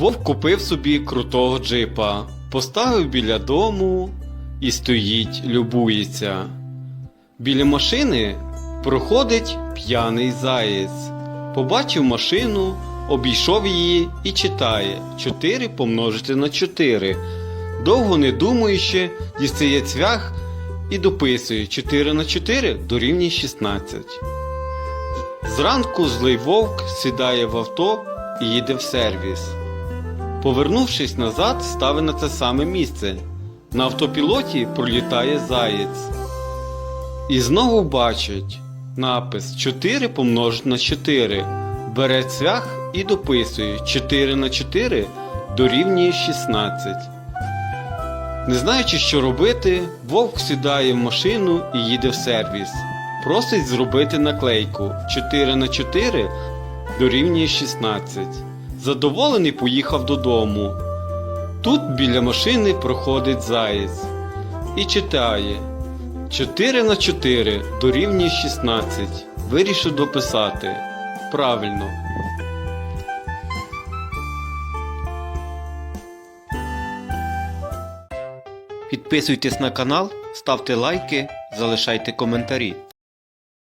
Вовк купив собі крутого джипа, поставив біля дому і стоїть, любується. Біля машини проходить п'яний заєць. Побачив машину, обійшов її і читає 4 помножити на 4. Довго не думаючи, дістає цвях і дописує 4 на 4 дорівнює 16. Зранку злий вовк сідає в авто і їде в сервіс. Повернувшись назад, ставить на це саме місце. На автопілоті пролітає заєць. І знову бачить напис 4 помножити на 4. Бере цвях і дописує 4 на 4 дорівнює 16. Не знаючи, що робити, вовк сідає в машину і їде в сервіс. Просить зробити наклейку 4 на 4 дорівнює 16. Задоволений поїхав додому. Тут біля машини проходить заєць і читає 4 на 4 дорівнює 16. Вирішив дописати. Правильно. Підписуйтесь на канал, ставте лайки, залишайте коментарі.